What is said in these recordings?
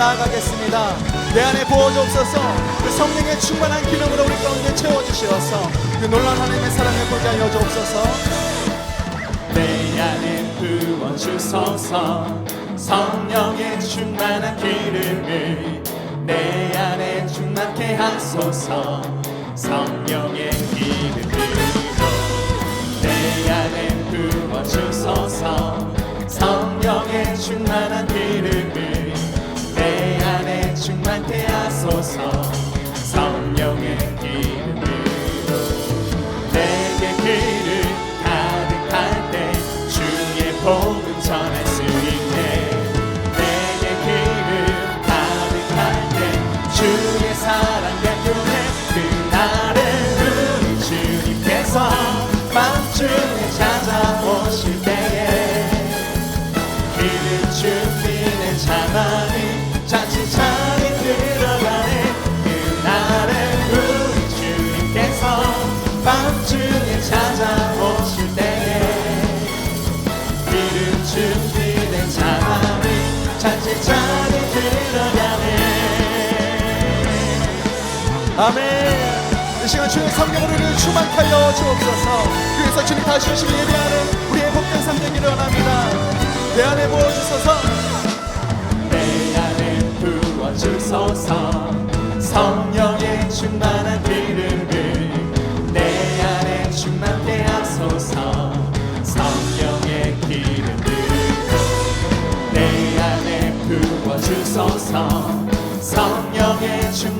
나아가겠습니다. 내 안에 부어주옵소서 그 성령의 충만한 기능으로 우리 가운데 채워주시어서 그 놀라운 하나님의 사랑을 보게 하여 주옵소서 내 안에 부어주소서 성령의 충만한 기름을 내 안에 충만케 하소서 성령의 기름으로 내 안에 부어주소서 성령의 충만한 기름 아멘 이 시간 주의 성령으로 우리를 충만케 하여 주옵소서. 그래서 주님 다시 오시길 예배하는 우리의 복된 삶 되기를 원합니다. 내 안에 부어주소서. 내 안에 부어주소서. 성령의 충만한 기름을 내 안에 충만케 하소서. 성령의 기름으로 내 안에 부어주소서. 성령의 충만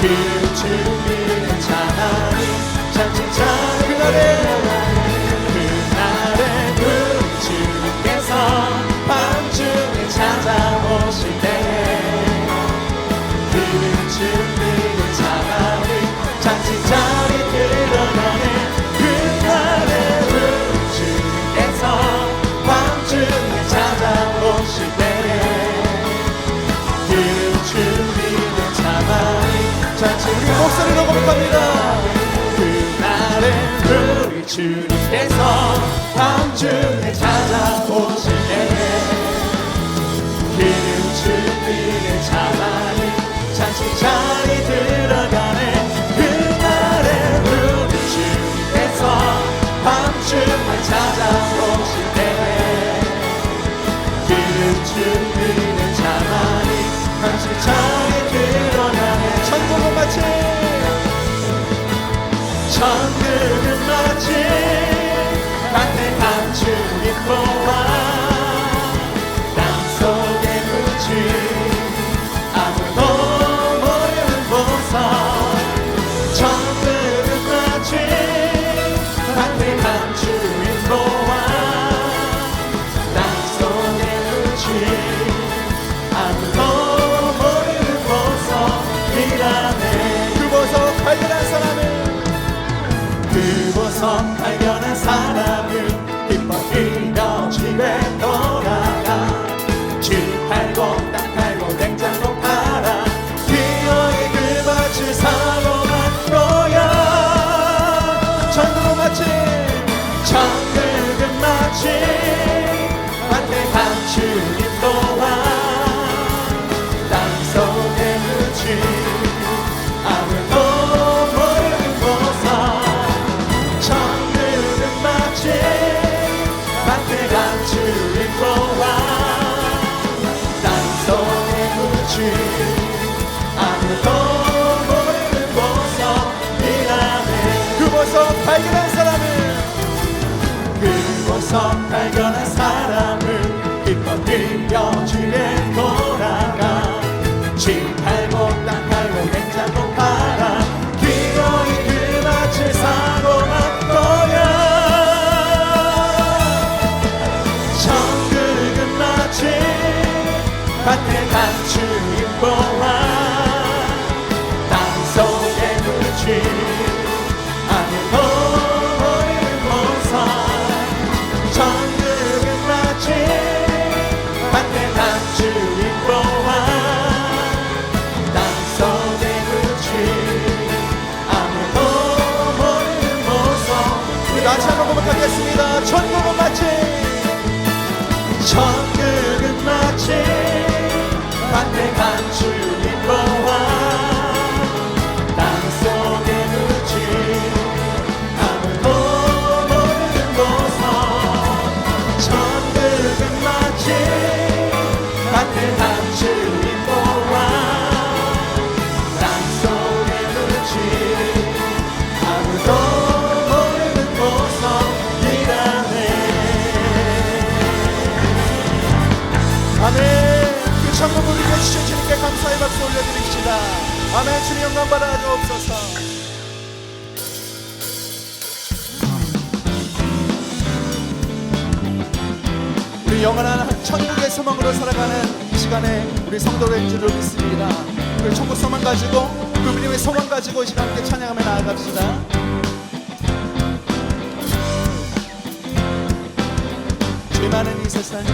길을 준비된 자만 목소리로 고백합니다. 그날에 우리 주님께서 밤중에 찾아오실 때에 기름 준비된 자만이 잔치자리 들어가네. 그날에 우리 주님께서 밤중에 찾아 천국 그 보석 발견한 사람은 천국은 마치 천 받아 주옵소서. 우리 영원한 천국의 소망으로 살아가는 이 시간에 우리 성도된 줄을 믿습니다. 그 천국 소망 가지고 그 믿음의 소망 가지고 이 시간 함께 찬양하며 나아갑시다. 죄 많은 이 세상에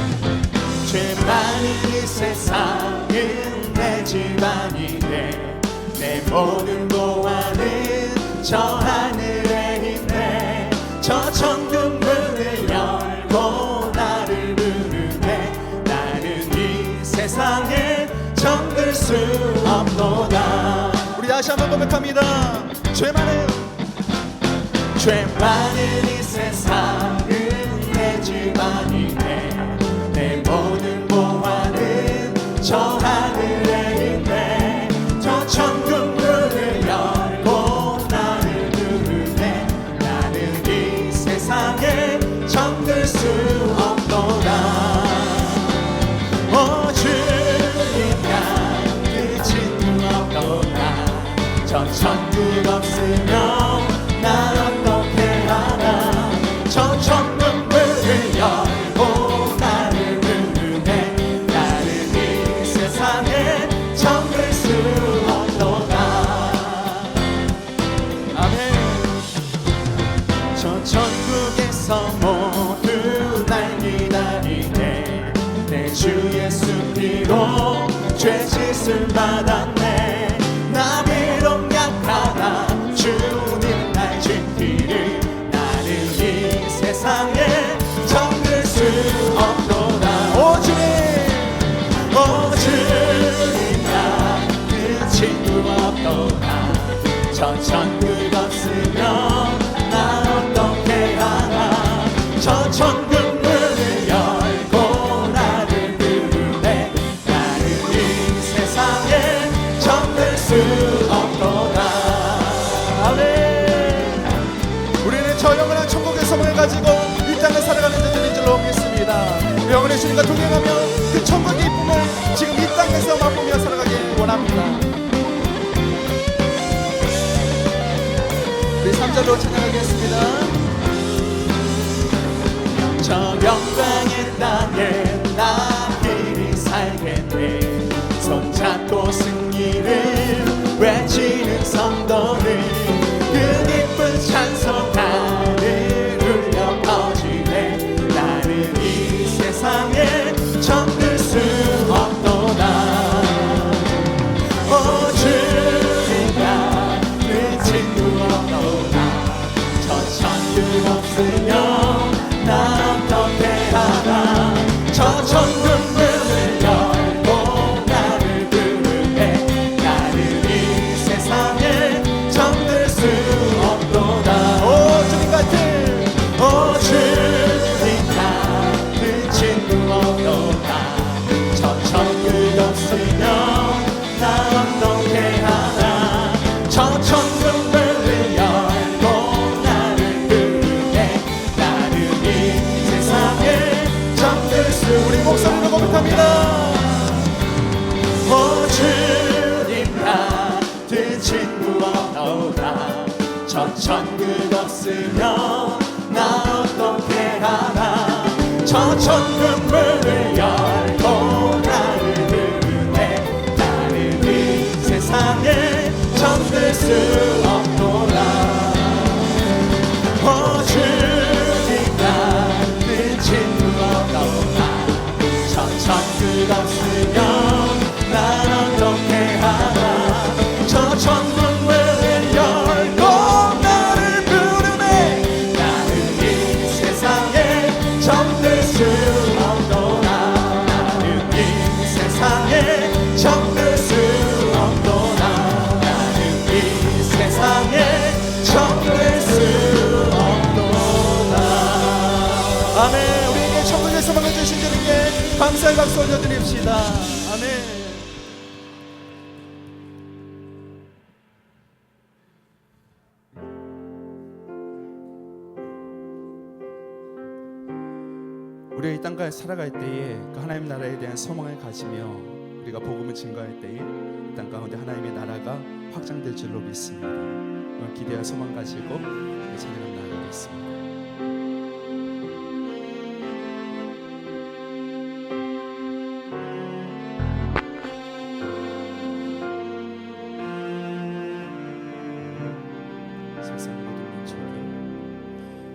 죄 많은 이 세상은 내 집안인데 내 모든 보안은 저 하늘에 있네. 저 천국 문을 열고 나를 부르네. 나는 이 세상에 정들 수 없도다. 우리 다시 한번 고백합니다. 죄 많은 죄 많은 이 세상 하나? 저 영원한 천국의 소망을 가지고 이 땅을 살아가는 자들인 줄로 믿습니다. 영원의 주님과 동행하며 그 천국의 기쁨을 지금 이 땅에서 맛보며 살아가길 원합니다 3절로 찬양하겠습니다. 저 영광의 땅에 나 길이 살겠네 손잡고 승리를 외치는 성도들 그 기쁜 찬 천국 없으면 나 어떻게 하나? 저 천국 문을 감사의 박수 올려드립시다. 아멘. 우리가 이 땅가에 살아갈 때에 그 하나님 나라에 대한 소망을 가지며 우리가 복음을 증거할 때에 이 땅 가운데 하나님의 나라가 확장될 줄로 믿습니다. 기대와 소망 가지고 우리 찬양 나가겠습니다.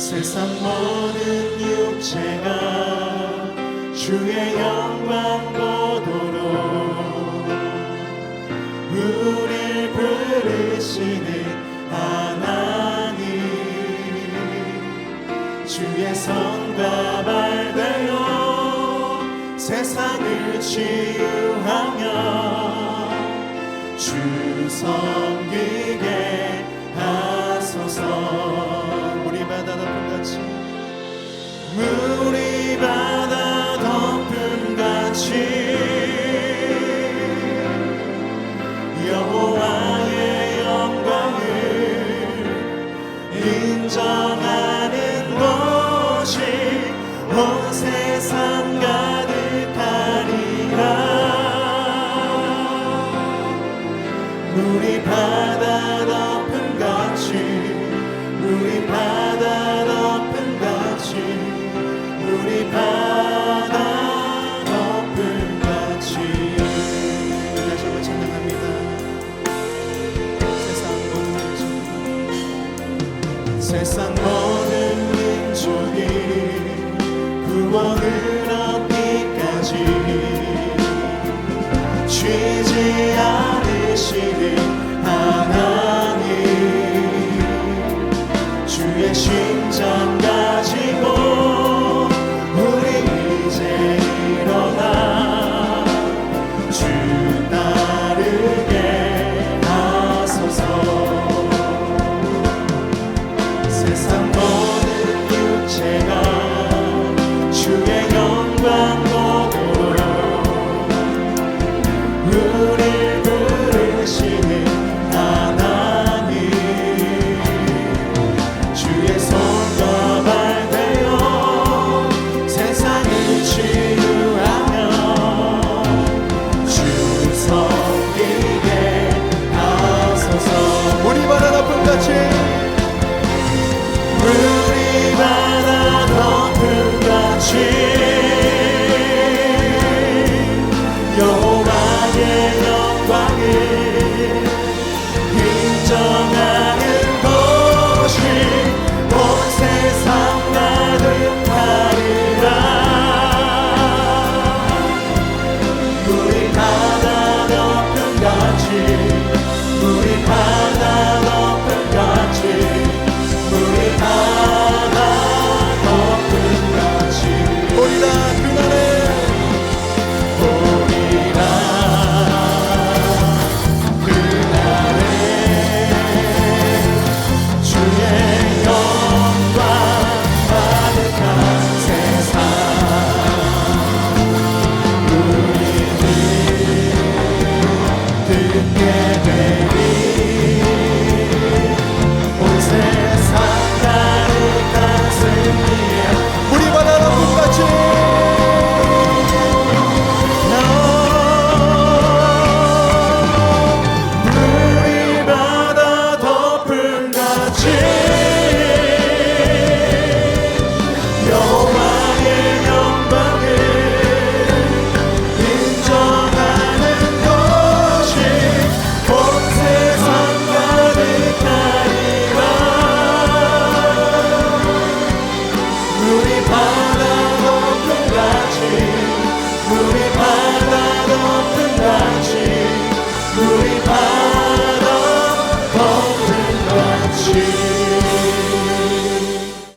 세상 모든 육체가 주의 영광 보도록 우릴 부르시는 하나님. 주의 손과 발 되어 세상을 치유하며 주 섬기게 하소서 주의 심장